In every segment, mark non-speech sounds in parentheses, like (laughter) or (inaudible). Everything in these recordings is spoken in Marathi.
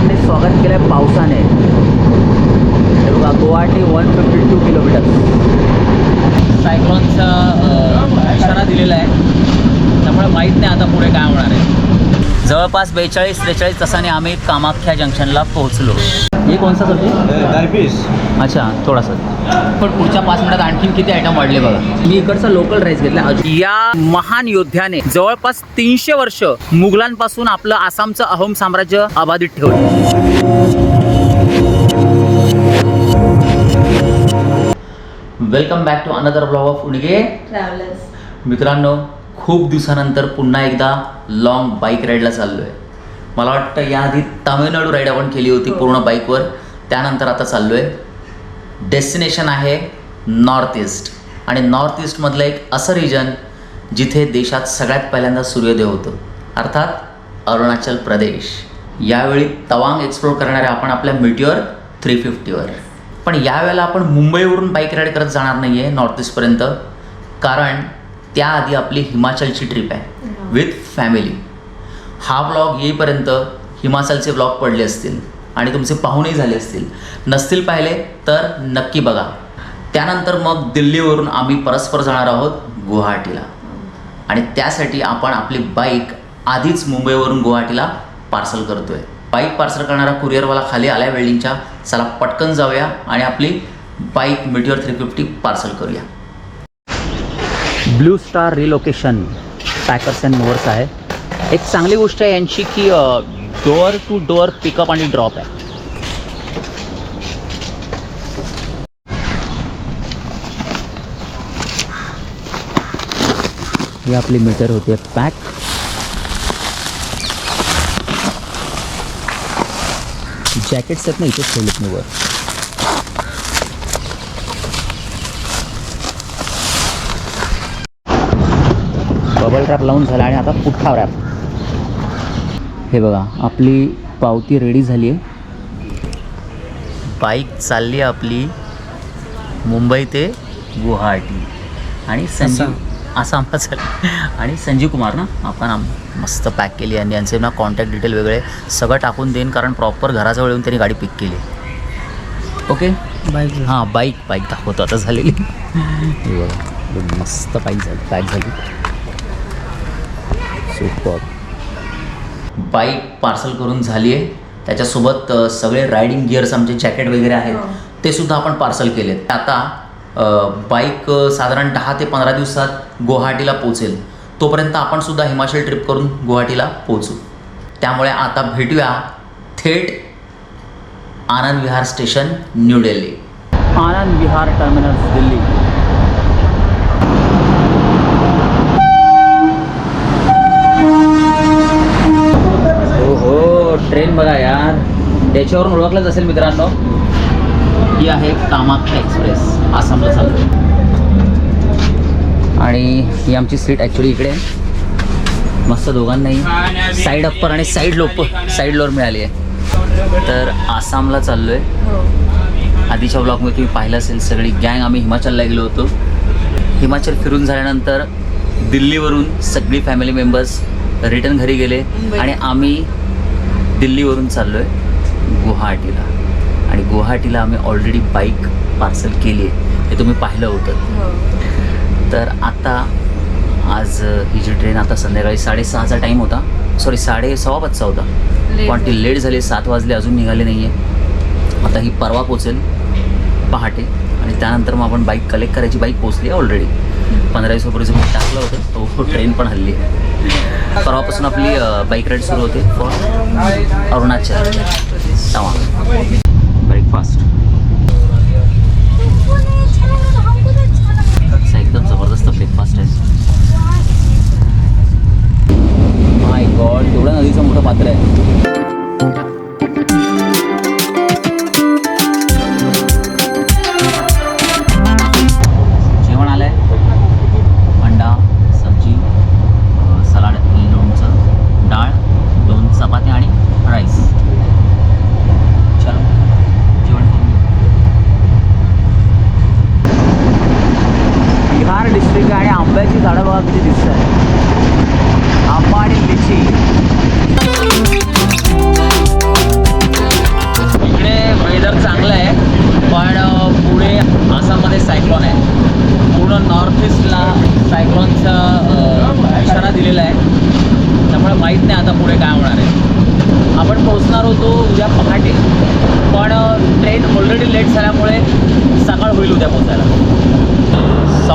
तवांगने स्वागत केलं आहे पावसाने. हे बघा Guwahati one fifty two kilometre सायक्लॉनचा इशारा दिलेला आहे. त्यामुळे माहीत नाही आता पुढे काय होणार आहे. जवळपास बेचाळीस त्रेचाळीस तासाने आम्ही कामाख्या जंक्शनला पोहोचलो. हे कोणता सब्जेक्ट डायपीस अच्छा थोडासा. पण पुढच्या पाच मिनिटात आणखीन किती आयटम वाढले बघा. मी इकडचा लोकल राईस घेतला या महान योद्ध्याने जवळपास तीनशे वर्ष मुघलांपासून आपलं आसामचं अहोम साम्राज्य अबाधित ठेवलं. Welcome back to another blog of उणगे travellers मित्रांनो खूप दिवसानंतर पुन्हा एकदा लॉंग बाईक राईडला चाललो आहे मला वाटतं याआधी तामिळनाडू राईड आपण केली होती पूर्ण बाईकवर त्यानंतर आता चाललो आहे डेस्टिनेशन आहे नॉर्थ ईस्ट आणि नॉर्थ ईस्टमधलं एक असं रिजन जिथे देशात सगळ्यात पहिल्यांदा सूर्योदय होतो. अर्थात अरुणाचल प्रदेश. यावेळी तवांग एक्सप्लोर करणारे आपण आपल्या मिटिओर थ्री फिफ्टीवर पण यावेळेला आपण मुंबईवरून बाईक राईड करत जाणार नाही आहे नॉर्थ ईस्टपर्यंत कारण त्याआधी आपली हिमाचलची ट्रिप आहे. विथ फॅमिली हा ब्लॉग येईपर्यंत हिमाचलचे ब्लॉग पडले असतील आणि तुमचे पाहुणेही झाले असतील. नसतील पाहिले तर नक्की बघा. त्यानंतर मग दिल्लीवरून आम्ही परस्पर जाणार आहोत गुवाहाटीला. आणि त्यासाठी आपण आपली बाईक आधीच मुंबईवरून गुवाहाटीला पार्सल करतोय. बाईक पार्सल करणारा कुरिअरवाला खाली आल्या वेल्डिंगच्या. चला पटकन जाऊया आणि आपली bike Meteor three fifty parcel करूया. Blue Star relocation packers and movers आहे. एक चांगली गोष्ट आहे यांची की डोअर टू डोअर पिकअप आणि ड्रॉप आहे. ही आपली मीटर होते पॅक जॅकेट्स आहेत ना इथेच ठेवलेत मी वर. बबल रॅप लावून झाला आणि आता पुठ्ठा रॅप हे बघा आपली पावती रेडी झाली आहे. बाईक चालली आहे आपली मुंबई ते गुवाहाटी. आणि संजीव चालली आणि संजीव कुमार ना आपण आम मस्त पॅक केली आणि यांचे ना कॉन्टॅक्ट डिटेल वेगळे सगळं टाकून देईन कारण प्रॉपर घराजवळ येऊन त्यांनी गाडी पिक केली ओके बाईक हां बाईक बाईक दाखवतो. आता झालेली. मस्त बाईक झाली पॅक झाली. सुपर बाईक पार्सल करून झाली आहे त्याच्यासोबत सगळे रायडिंग गिअर्स आमचे जॅकेट वगैरे आहेत हो. ते सुद्धा आपण पार्सल केलेत. आता बाईक साधारण दहा ते पंधरा दिवसात गुवाहाटीला पोचेल तोपर्यंत आपण सुद्धा हिमाचल ट्रिप करून गुवाहाटीला पोचू त्यामुळे आता भेटूया थेट Anand Vihar station New Delhi Anand Vihar terminal Delhi. Train बघा यार. त्याच्यावरून ओळखलंच असेल मित्रांनो. ही आहे कामाख्या एक्सप्रेस. आसामला चालू आणि ही आमची सीट ॲक्च्युली इकडे आहे. मस्त दोघांनाही. साईड अप्पर आणि साईड लोप साईड लोअर मिळाली आहे. तर आसामला चाललो आहे हो. आधीच्या ब्लॉगमध्ये तुम्ही पाहिलं असेल सगळी गँग आम्ही हिमाचलला गेलो होतो. हिमाचल फिरून झाल्यानंतर दिल्लीवरून सगळी फॅमिली मेंबर्स रिटर्न घरी गेले. आणि आम्ही दिल्लीवरून चाललो आहे गुवाहाटीला. आणि गुवाहाटीला आम्ही ऑलरेडी बाईक पार्सल केली आहे. हे तुम्ही पाहिलं होतं. हो. तर आता आज ही जी ट्रेन आता संध्याकाळी साडेसहाचा टाईम होता. सॉरी साडे सव्वा पाचचा होता. पण ती लेट झाली सात वाजले अजून निघाले नाही आहे आता ही परवा पोचेल पहाटे. आणि त्यानंतर मग आपण बाईक कलेक्ट करायची बाईक पोचली आहे ऑलरेडी पंधरा दिवसापूर्वीचं मी टाकलं होतं तो ट्रेन पण हल्ली. परवापासून आपली बाईक राईड सुरू होते फॉर अरुणाचल. तवा ब्रेकफास्ट एकदम जबरदस्त ब्रेकफास्ट आहे. माय गॉड एवढ्या नदीचं मोठं पात्र आहे.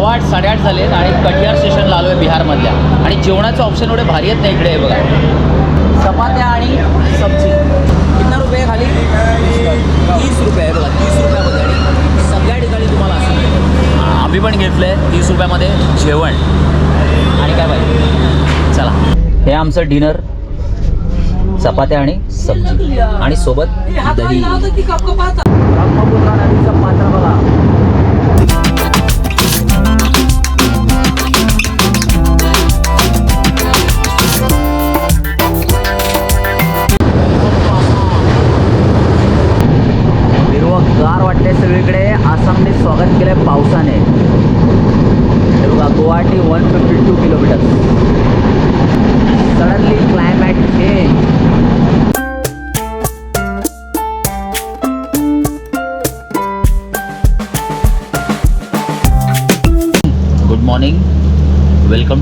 सव्वा आठ साडेआठ झाले आणि कटिहार स्टेशनला आलो आहे बिहारमधल्या. आणि जेवणाचे ऑप्शन एवढे भारी आहेत ना इकडे हे बघा. चपात्या आणि सब्जी. कितना रुपये खाली? तीस रुपये आहे बघा तीस रुपयामध्ये. आणि सगळ्या ठिकाणी तुम्हाला असं आम्ही पण घेतलं आहे तीस रुपयामध्ये जेवण. आणि काय पाहिजे चला. हे आमचं डिनर. चपात्या आणि सब्जी. आणि सोबत दही. पात्र बघा.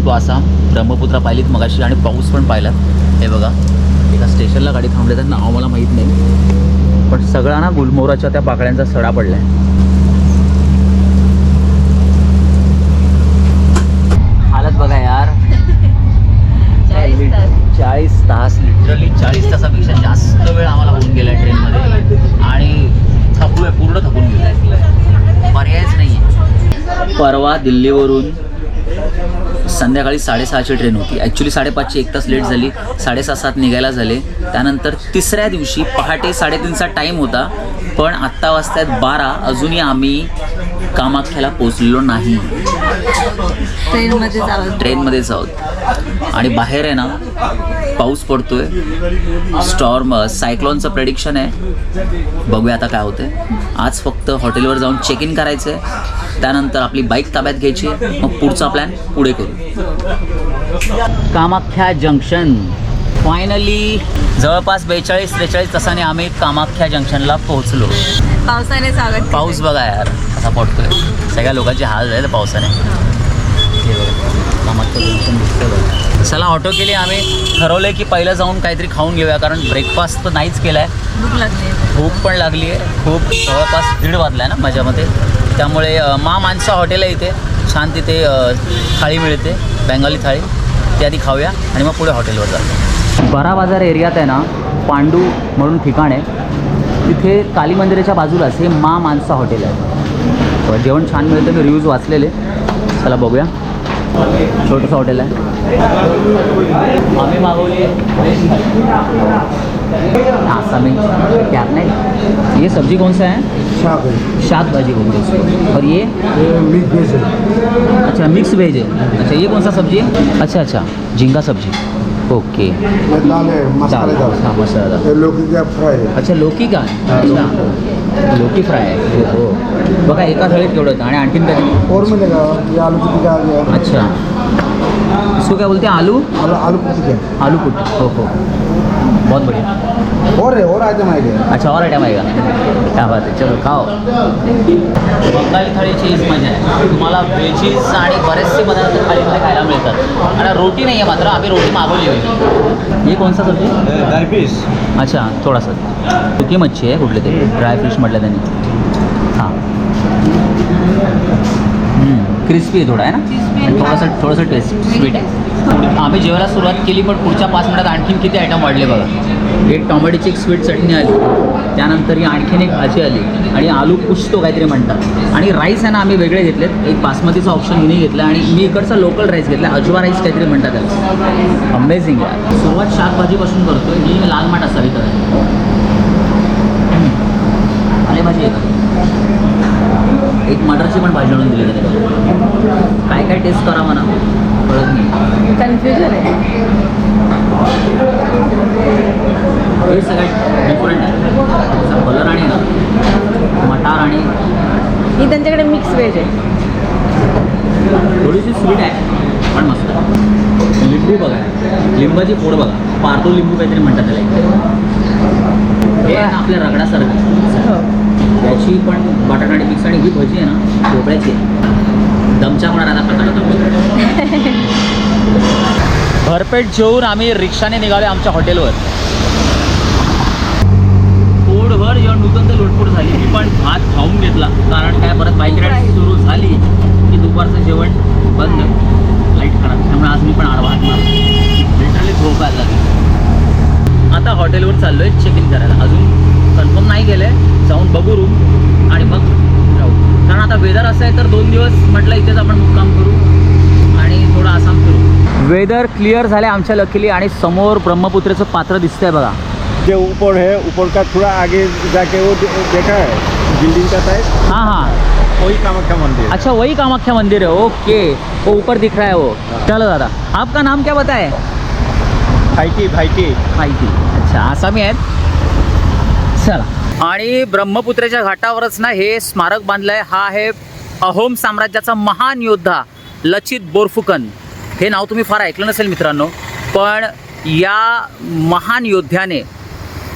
टू आसाम ब्रह्मपुत्रा पाहिलीत मगाशी आणि पाऊस पण पाहिलात. हे बघा एका स्टेशनला गाडी थांबले तर नाव मला माहीत नाही. पण सगळा ना गुलमोहराच्या त्या पाकळ्यांचा सडा पडलाय. हालत बघा यार. (laughs) चाळीस तास. लिटरली चाळीस तासापेक्षा जास्त वेळ आम्हाला होऊन गेला ट्रेनमध्ये. आणि थकलोय पूर्ण थकून गेलोय. पर्यायच नाही परवा दिल्लीवरून संध्याकाळी साडेसहाची ट्रेन होती. ॲक्च्युली साडेपाचची एक तास लेट झाली साडेसहा सात निघायला झाले. त्यानंतर तिसऱ्या दिवशी पहाटे साडेतीनचा टाईम होता पण आत्ता वाजतायत बारा अजूनही आम्ही कामाख्याला पोचलेलो नाही. ट्रेनमध्ये जावं ट्रेनमध्येच आहोत. आणि बाहेर आहे ना पाऊस पडतोय. स्टॉर्म सायक्लॉनचं प्रेडिक्शन आहे. बघूया आता काय होतंय. आज फक्त हॉटेलवर जाऊन चेक इन करायचं आहे त्यानंतर आपली बाईक ताब्यात घ्यायची. मग पुढचा प्लॅन पुढे करू. कामाख्या जंक्शन फायनली जवळपास बेचाळीस त्रेचाळीस तासाने आम्ही कामाख्या जंक्शनला पोहोचलो. पावसाने स्वागत पाऊस बघा यार कसा पडतोय. सगळ्या लोकांचे हाल झाले पावसाने. कामाख्या जंक्शन दिसतंय बघा. चला ऑटो केली आम्ही ठरवलंय की पहिलं जाऊन काहीतरी खाऊन घेऊया कारण ब्रेकफास्ट तर नाहीच केलाय. भूक लागली भूक पण लागली आहे. खूप जवळपास दीड वाजला आहे ना माझ्यामध्ये. त्यामुळे मा माणसा हॉटेल आहे इथे. छान तिथे थाळी मिळते बेंगाली थाळी. ती आधी खाऊया आणि मग पुढे हॉटेलवर जातो बरा बाजार एरियात आहे ना पांडू म्हणून ठिकाण आहे. तिथे काली मंदिराच्या बाजूलाच हे मा मानसा हॉटेल आहे. जेवण छान मिळतं मी रिव्ह्यूज वाचलेले. चला बघूया. छोटंसं हॉटेल आहे. आम्ही मागवली आसामी क्या ये सब्ज़ी कौन सा है शाक है शाक भाजी बोलते हैं इसको और ये? मिक्स वेज है अच्छा मिक्स वेज है अच्छा ये कौन सा सब्ज़ी? है अच्छा अच्छा. झींगा सब्ज़ी. ओके. ये दाल है मसाले दाल दाल हाँ मसाला दाल लौकी का फ्राई है अच्छा लौकी का? अच्छा. लौकी फ्राय आहे. हो हो. बघा एका थाळीत केवढं होतं आणि आणखीन काय? और मिलेगा ये आलू की टिक्का आ गया अच्छा. इसको क्या बोलते हैं? आलू? आलू टिक्का आलू पुट हो हो। बहुत बढ़िया। और है और आइटम आएगा। अच्छा और आयटम आहे का क्या बात आहे चलो खाओ। बंगाली थाळीची हीच मजा आहे तुम्हाला व्हेजीज आणि बरेचसे पदार्थ थाळीमध्ये खायला मिळतात. आणि रोटी नाही आहे मात्र आम्ही रोटी मागवली होती ये कौन सा सब्जी ड्राई पीस अच्छा थोडासा. सुकी मच्छी आहे कुठले ते ड्राय फिश म्हटलं त्यांनी. क्रिस्पी आहे थोडा आहे ना. थोडंसं थोडंसं टेस्ट स्वीट आहे. आम्ही जेवायला सुरुवात केली पण पुढच्या पाच मिनिटात आणखीन किती आयटम वाढले बघा. एक टोमॅटोची एक स्वीट चटणी आली. त्यानंतर ही आणखीन एक भाजी आली. आणि आलू पुसतो काहीतरी म्हणतात. आणि राईस आहे ना आम्ही वेगळे घेतलेत. एक बासमतीचा ऑप्शन हिने घेतला. आणि मी इकडचा लोकल राईस घेतला. अजवा राईस काहीतरी म्हणतात त्याला. अमेझिंग आहे. सुरुवात शाकभाजीपासून करतो ही लाल माठ असावी तर. आले भाजी. एक मटरची पण भाजी आणून दिली. टेस्ट करा म्हणा. कळत नाही. कन्फ्युजन आहे. हे सगळ्यात डिफरंट आहे. कलर आणि ना मटार आणि ही त्यांच्याकडे मिक्स व्हेज आहे. थोडीशी स्वीट आहे पण मस्त. लिंबू बघा. लिंबाची फोड बघा. पार्टो लिंबू काहीतरी म्हणतात त्याला. हे आपल्या रगडासारखं. हो. याची पण बटाटा आणि मिक्स आणि ही भजी आहे ना भोपळ्याची आहे. दमचा होणार आता प्रकार (laughs) भरपेट जेवून आम्ही रिक्षाने निघाले आमच्या हॉटेलवर. पोटभर हॉटेलवर जेव्हा नूतन ते लुटपूट झाली. मी पण भात खाऊन घेतला. कारण काय परत बाईक राईड सुरू झाली की दुपारचं जेवण बंद. लाइट खराब. त्यामुळे आज मी पण आडवा हात मारला लिटरली झोप यायला लागली. आता हॉटेलवर चाललो आहे चेक इन करायला. अजून कन्फर्म नाही केलं आहे जाऊन बघू रूम आणि मग कारण आता वेदर असं आहे तर दोन दिवस म्हटलं इथेच आपण मुक्काम करू आणि थोडं आसाम फिरू. वेदर क्लिअर झालं आमच्या लकीली आणि समोर ब्रह्मपुत्रेचं पात्र दिसतंय बघा. जो ऊपर है ऊपर का थोड़ा आगे जाके वो देखा है बिल्डिंग का टाइप हाँ हाँ. वही कामाख्या मंदिर. अच्छा वही कामाख्या मंदिर है ओके. वो ऊपर दिख रहा है वो. चलो दादा. आपका नाम क्या बताए? भाईटी भाईटी माहिती अच्छा आसामी आहेत. चला. आणि ब्रह्मपुत्रेच्या घाटावरच ना हे स्मारक बांधलं आहे हा आहे अहोम साम्राज्याचा महान योद्धा लचित बोरफुकन. हे नाव तुम्ही फार ऐकलं नसेल मित्रांनो पण या महान योद्ध्याने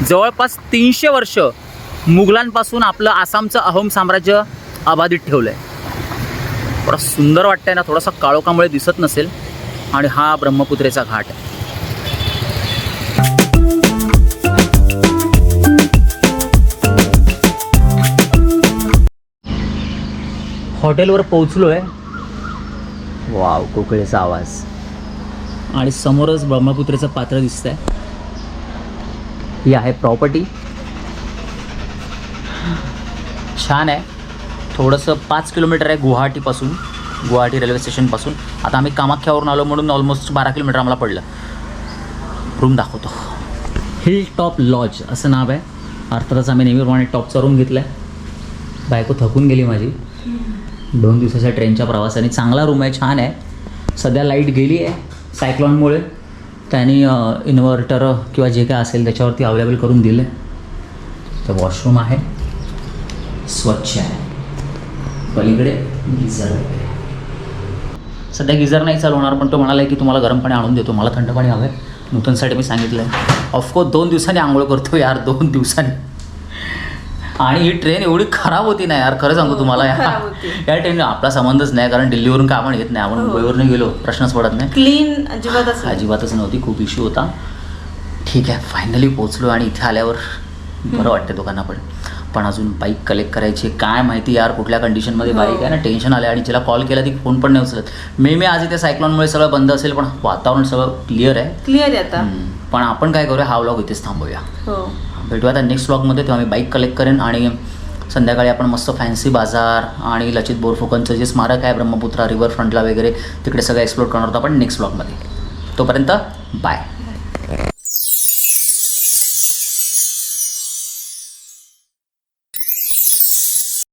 जवळपास तीनशे वर्ष मुघलांपासून आपलं आसामचं अहोम साम्राज्य अबाधित ठेवलं आहे थोडा सुंदर वाटतंय ना थोडासा काळोखामुळे दिसत नसेल. आणि हा ब्रह्मपुत्रेचा घाट आहे. हॉटेलवर पोहोचलो आहे वाव कोकळेचा आवाज. आणि समोरच ब्रह्मपुत्रेचं पात्र दिसत आहे ही आहे प्रॉपर्टी. छान आहे. थोडंसं पाच किलोमीटर आहे गुवाहाटीपासून गुवाहाटी रेल्वे स्टेशनपासून. आता आम्ही कामाख्यावरून आलो म्हणून ऑलमोस्ट बारा किलोमीटर आम्हाला पडलं. रूम दाखवतो. हिल टॉप लॉज असं नाव आहे. अर्थातच आम्ही नेहमीप्रमाणे टॉपचा रूम घेतला आहे बायको थकून गेली माझी. दोन दिवसाच्या ट्रेनच्या प्रवासाने. चांगला रूम आहे छान आहे. सध्या लाइट गेली आहे सायक्लॉनमुळे त्यांनी इन्व्हर्टर किंवा जे काय असेल त्याच्यावरती अवेलेबल करून दिलं आहे तर वॉशरूम आहे. स्वच्छ आहे. पलीकडे गिझर सध्या गिझर नाही चालू होणार पण तो म्हणाला की तुम्हाला गरम पाणी आणून देतो. मला थंड पाणी हवं आहे नूतनसाठी मी सांगितलं आहे ऑफकोर्स दोन दिवसांनी आंघोळ करतो यार दोन दिवसांनी. आणि ही ट्रेन एवढी खराब होती ना यार खरं सांगू तुम्हाला (laughs) या. या ट्रेन आपला संबंधच नाही कारण दिल्लीवरून का आपण येत नाही आपण हो. मुंबईवरून गेलो प्रश्नच पडत नाही क्लीन अजिबातच नाही. अजिबातच नव्हती खूप इश्यू होता ठीक आहे फायनली पोचलो आणि इथे आल्यावर बरं वाटतं दोघांना पण पण अजून बाईक कलेक्ट करायची. काय माहिती यार कुठल्या कंडिशनमध्ये हो. बाईक आहे ना टेन्शन आलं आणि जिला कॉल केला ती फोन पण नाही उचलत मे मे आज इथे सायक्लॉनमुळे सगळं बंद असेल पण वातावरण सगळं क्लिअर आहे क्लिअर आहे आता. पण आपण काय करूया हा व्लॉग इथेच थांबूया हो भेटूया. आता नेक्स्ट ब्लॉगमध्ये तेव्हा मी बाईक कलेक्ट करेन आणि संध्याकाळी आपण मस्त फॅन्सी बाजार आणि लचित बोरफुकनचं जे स्मारक आहे ब्रह्मपुत्रा रिवर फ्रंटला वगैरे तिकडे सगळं एक्सप्लोर करणार होतो आपण नेक्स्ट ब्लॉगमध्ये तोपर्यंत बाय